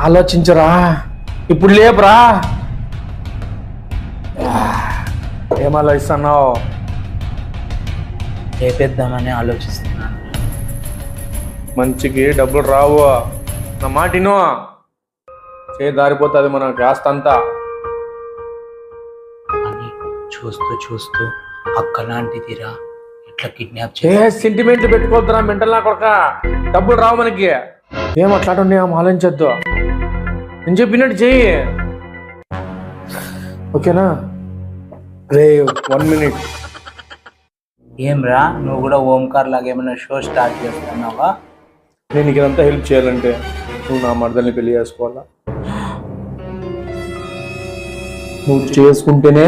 ఆలోచించరా. ఇప్పుడు లేపురా. ఏం ఆలోచిస్తున్నావు? లేపేద్దామని ఆలోచిస్తున్నాను మంచికి డబ్బులు రావు. నా మాట విను. చేయి దారిపోతుంది మనకి ఆస్తి అంతా. అని చూస్తూ చూస్తూ అక్క లాంటిదిరా ఇట్లా కిడ్నాప్ ఏ చేసి సెంటిమెంట్ పెట్టుకోవద్దురా మెంటల్ నా కొడక? డబ్బులు రావు మనకి. ఏం అట్లాంటి ఆలోచించద్దు నేను చెప్పినట్టు చెయ్యి. ఓకేనా? రే వన్ మినిట్ ఏమ్రా నువ్వు కూడా ఓంకార్ లాగా ఏమైనా షో స్టార్ట్ చేస్తున్నావా? నేను నీకు ఇదంతా హెల్ప్ చేయాలంటే నువ్వు నా మరదల్ని పెళ్ళి చేసుకోవాలా? నువ్వు చేసుకుంటేనే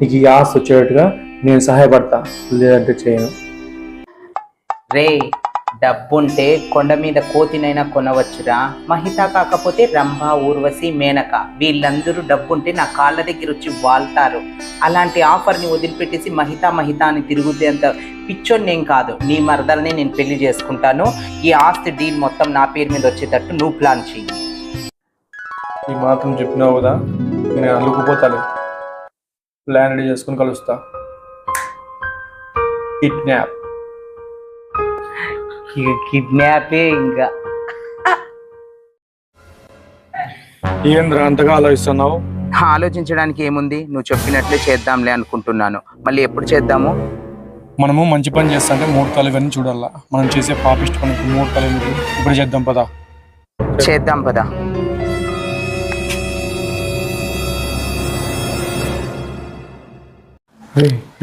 నీకు ఈ ఆస్తి వచ్చేటట్టుగా నేను సహాయపడతా. లేదంటే చేయను. రే డబ్బుంటే కొండ మీద కోతినైనా కొనవచ్చురా. మహిత కాకపోతే రంభ ఊర్వశి మేనక. వీళ్ళందరూ డబ్బుంటే నా కాళ్ళ దగ్గర వచ్చి వాళ్తారు. అలాంటి ఆఫర్ని వదిలిపెట్టేసి మహిత మహిత అని తిరుగుతేంత పిచ్చోని నేను కాదు. నీ మరదల్ని నేను పెళ్ళి చేసుకుంటాను. ఈ ఆస్తి డీల్ మొత్తం నా పేరు మీద వచ్చేటట్టు నువ్వు ప్లాన్ చెయ్యి. ఈ మాత్రం చెప్పినావు కదా నేను అల్లుకుపోతాను ప్లాన్ రెడీ చేసుకుని కలుస్తా. కిడ్నాప్. కిడ్నాపే ఇంకా. ఏంద్రా అంతగా ఆలోచిస్తున్నావు? ఆలోచించడానికి ఏముంది? నువ్వు చెప్పినట్లే చేద్దాంలే అనుకుంటున్నాను. మళ్ళీ ఎప్పుడు చేద్దాము? మనము మంచి పని చేస్తుంటే ముహూర్తాలు ఇవన్నీ చూడాలా? మనం చేసే పాపిష్ట పనికి ముహూర్తాలు ఎందుకు ఇప్పుడు చేద్దాం పదా. చేద్దాం పదా.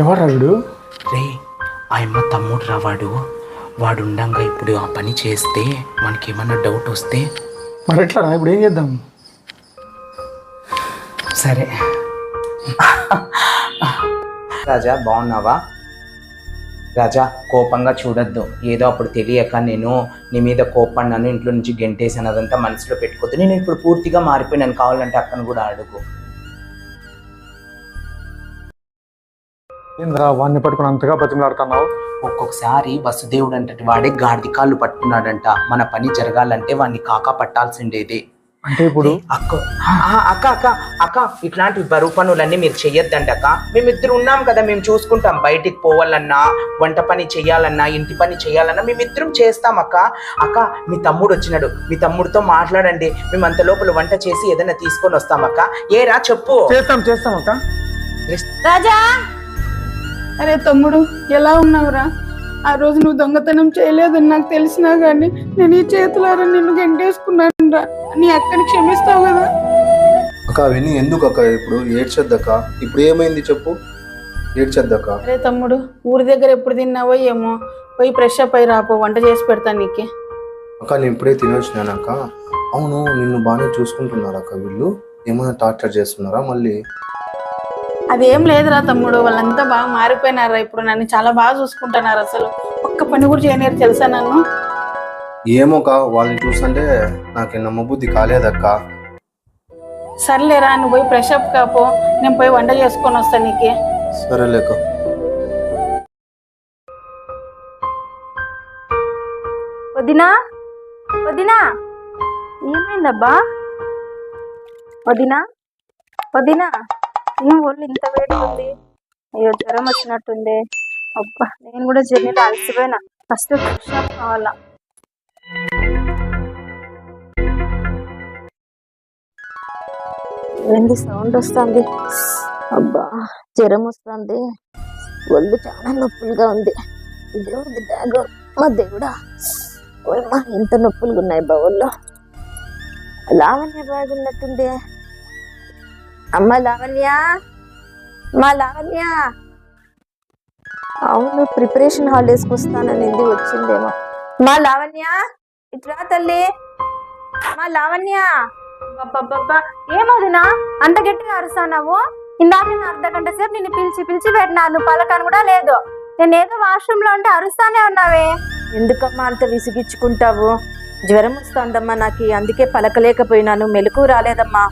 ఎవరు వీడు రే ఆయమ్మ తమ్ముడు రావాడు. వాడు ఉండంగా ఇప్పుడు ఆ పని చేస్తే మనకి ఏమన్నా డౌట్ వస్తే మరి ఎట్లా రా? ఇప్పుడు ఏం చేద్దాం? సరే. రాజా బాగున్నావా? రాజా కోపంగా చూడొద్దు. ఏదో అప్పుడు తెలియక నేను నీ మీద కోపడినాను ఇంట్లో నుంచి గెంటేసాను అదంతా మనసులో పెట్టుకోవద్దు. నేను ఇప్పుడు పూర్తిగా మారిపోయినాను. కావాలంటే అక్కను కూడా అడుగు. ఏంద్రా వాడిని పట్టుకుని అంతగా బతిమలాడుతున్నావు. ఒక్కొక్కసారి వసుదేవుడు అంతటి వాడే గాడిద కాళ్ళు పట్టుకున్నాడంట. మన పని జరగాలంటే వాడిని కాకా పట్టాల్సిండేది. అంటే ఇప్పుడు? అక్క అక్క అక్క అక్క ఇట్లాంటి బరువు పనులన్నీ మీరు చెయ్యొద్దండి అక్క. మేమిద్దరు ఉన్నాం కదా మేము చూసుకుంటాం. బయటికి పోవాలన్నా వంట పని చేయాలన్నా ఇంటి పని చేయాలన్నా మేమిద్దరం చేస్తాం అక్క. అక్క మీ తమ్ముడు వచ్చినాడు. మీ తమ్ముడితో మాట్లాడండి. మేము అంత లోపల వంట చేసి ఏదైనా తీసుకొని వస్తాం అక్క. ఏరా చెప్పు. చేస్తాం చేస్తాం అక్క. రాజా! అరే తమ్ముడు ఎలా ఉన్నావురా? ఆ రోజు నువ్వు దొంగతనం చేయలేదని నాకు తెలిసినా కానీ నేను ఈ చేతులారా నిన్ను గంటేసుకున్నాను రా నీ అక్కని క్షమిస్తావు కదా? అక్క అవన్నీ ఎందుకు అక్క ఇప్పుడు? ఏడ్చొద్దక్క. ఇప్పుడు ఏమైంది చెప్పు? ఏడ్చొద్దక్క. అరే తమ్ముడు ఊరి దగ్గర ఎప్పుడు తిన్నావో ఏమో. పోయి ఫ్రెష్ అప్ అయి రాపో వంట చేసి పెడతాను నీకు. అక్క నేను ఇప్పుడే తినొచ్చినానక్క అవును నిన్ను బాగానే చూసుకుంటున్నారా అక్క వీళ్ళు. ఏమైనా టార్చర్ చేస్తున్నారా మళ్ళీ? అదేం లేదురా తమ్ముడు వాళ్ళంతా బాగా మారిపోయినారా ఇప్పుడు నన్ను చాలా బాగా చూసుకుంటున్నారు అసలు. ఒక్క పని కూడా చేయలేరు తెలుసా నన్ను? ఏమోక వాళ్ళని చూస్తుంటే నాకు నమ్మబుద్ధి కాలేదక్క. సర్లేరా నువ్వు పోయి ఫ్రెష్ అప్ కాపో నేను పోయి వంట చేసుకొని వస్తాను నీకే. సరేలేక వదినా? వదినా? ఏమైందబ్బా? వదినా? వదినా? ఏం ఒళ్ళు ఇంత వేడి ఉంది. అయ్యో జ్వరం వచ్చినట్టుంది. అబ్బా నేను కూడా జర్నీలో అలసిపోయినా. ఫస్ట్ ఫ్రెష్ అప్ కావాలా? ఏంది సౌండ్ వస్తుంది? అబ్బా జ్వరం వస్తుంది. ఒళ్ళు చాలా నొప్పులుగా ఉంది. దేవుడి బ్యాగ్. మా దేవుడా. ఎంత నొప్పులుగా ఉన్నాయి బౌల్లో. లావణ్య బ్యాగ్ ఉన్నట్టుంది అమ్మ లావణ్య. మా లావణ్య. అవును ప్రిపరేషన్ హాలిడేస్కి వస్తాననింది వచ్చిందేమో. మా లావణ్య ఇట్రా తల్లి. మా లావణ్య. అబ్బబ్బబ్బా ఏమదినా? అంత గట్టిగా అరుస్తావు ఇందాక నేను అర్ధ గంట సేపు నిన్ను పిలిచి పిలిచి పెట్టినాను పలకను కూడా లేదు. నేను ఏదో వాష్రూమ్లో ఉంటే అరుస్తానే ఉన్నావే. ఎందుకమ్మా అంత విసిగించుకుంటావు జ్వరం వస్తుందమ్మా నాకు అందుకే పలకలేకపోయినాను మెలకు రాలేదమ్మా.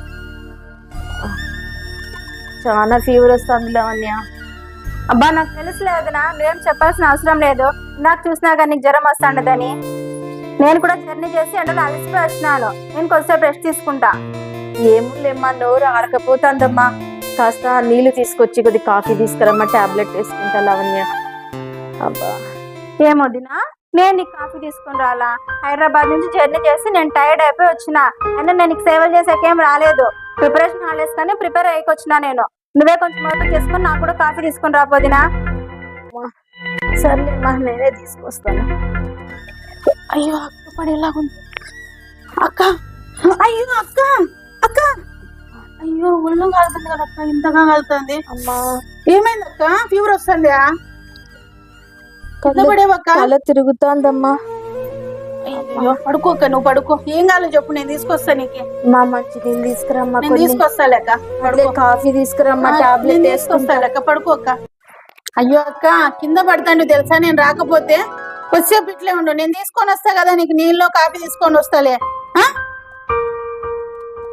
చాలా ఫీవర్ వస్తుంది లవణ్య. అబ్బా నాకు తెలుసులే వదినా నువ్వేం చెప్పాల్సిన అవసరం లేదు. నాకు చూసినా కానీ నీకు జ్వరం వస్తాండదని. నేను కూడా జర్నీ చేసి ఎండలో అలసిపోయి వచ్చినాను నేను కొద్దిసేపు రెస్ట్ తీసుకుంటా. ఏములేమ్మా నోరు ఆరకపోతుందమ్మా. కాస్త నీళ్ళు తీసుకొచ్చి కొద్ది కాఫీ తీసుకురమ్మా టాబ్లెట్ వేసుకుంటా లవణ్య. అబ్బా ఏమొద్దినా నేను నీకు కాఫీ తీసుకుని రాలా. హైదరాబాద్ నుంచి జర్నీ చేసి నేను టైర్డ్ అయిపోయి వచ్చిన. అయినా నేను నీకు సేవలు చేసాకేం రాలేదు. ప్రిపరేషన్ హాలిడేస్ కానీ ప్రిపేర్ అయ్యి వచ్చిన నేను. నువ్వే కొంచెం ఓపిక చేసుకుని నాకు కూడా కాఫీ తీసుకుని రాపోదినా సర్లేమ్మా నేనే తీసుకొస్తాను. అయ్యో అక్క పడేలా ఉంది అక్క. అయ్యో అక్క అక్క. అయ్యో ఒళ్ళు కాలుతుంది కదా అక్క ఇంతగా కాలుతుంది. అమ్మా. ఏమైంది అక్క? ఫీవర్ వస్తుందా? కళ్ళు పడేవక్క తల తిరుగుతోందమ్మా. అయ్యో పడుకోక నువ్వు పడుకో. ఏం కావాలో చెప్పు నేను తీసుకొస్తా నీకు. మా మంచి తీసుకురమ్మా నేను కొన్ని. తీసుకొస్తా లెక్క. అట్లే కాఫీ తీసుకురమ్మా టాబ్లెట్ తీసుకొస్తా లెక్క పడుకోక అయ్యో అక్క కింద పడతాను తెలుసా? నేను రాకపోతే వచ్చేపు ఇట్లే ఉండు. నేను తీసుకొని వస్తా కదా నీకు నీళ్ళు కాఫీ తీసుకొని వస్తాలే. ఆ?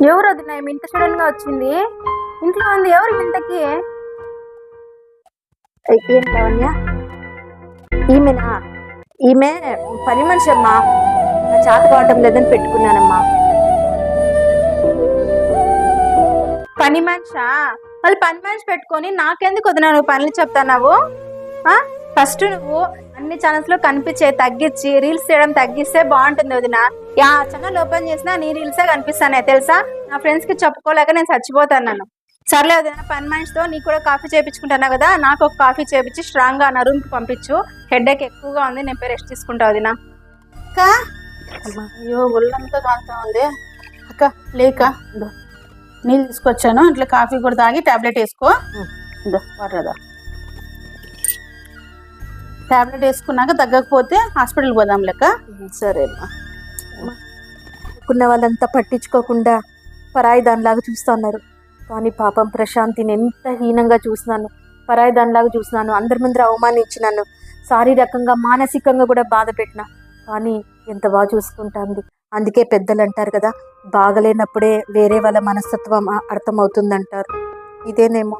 ఎవరు వదిన ఈమె ఇంత సడన్గా వచ్చింది? ఇంట్లో ఉంది ఎవరు ఇంతకి? ఈమెనా? ఈమె పని మనిషి అమ్మా. నా చేత కావటం లేదని పెట్టుకున్నానమ్మా. పని మనిషా? వాళ్ళు పని మనిషి పెట్టుకొని నాకెందుకు వదినా నువ్వు పనులు చెప్తాన్నావు? ఫస్ట్ నువ్వు అన్ని ఛానల్స్లో కనిపించే తగ్గించి రీల్స్ చేయడం తగ్గిస్తే బాగుంటుంది వదిన. యా ఛానల్ ఓపెన్ చేసినా నీ రీల్సే కనిపిస్తానే తెలుసా? నా ఫ్రెండ్స్కి చెప్పుకోలేక నేను చచ్చిపోతాను సర్లే వదిన పని మనిషితో నీకు కూడా కాఫీ చేపించుకుంటున్నా కదా? నాకు ఒక కాఫీ చేపించి స్ట్రాంగ్గా నా రూమ్కి పంపించు. హెడ్ ఎక్కువగా ఉంది నేను రెస్ట్ తీసుకుంటా వదిన. అక్క అయ్యో ఒళ్ళంతా కాలుతా ఉంది. అక్క లేక నీళ్ళు తీసుకొచ్చాను. ఇట్లా కాఫీ కూడా తాగి టాబ్లెట్ వేసుకో. ఇదో వాటర్ టాబ్లెట్ వేసుకున్నాక తగ్గకపోతే హాస్పిటల్ పోదాం లెక్క. సరే అనుకున్న వాళ్ళంతా పట్టించుకోకుండా పరాయి దానిలాగా చూస్తున్నారు కానీ పాపం ప్రశాంతిని ఎంత హీనంగా చూసినాను. పరాయి దానిలాగా చూసినాను. అందరి ముందర అవమానించినాను. శారీరకంగా మానసికంగా కూడా బాధ పెట్టిన. కానీ ఎంత బాగా చూసుకుంటుంది. అందుకే పెద్దలు అంటారు కదా బాగలేనప్పుడే వేరే వాళ్ళ మనస్తత్వం అర్థమవుతుందంటారు ఇదేనేమో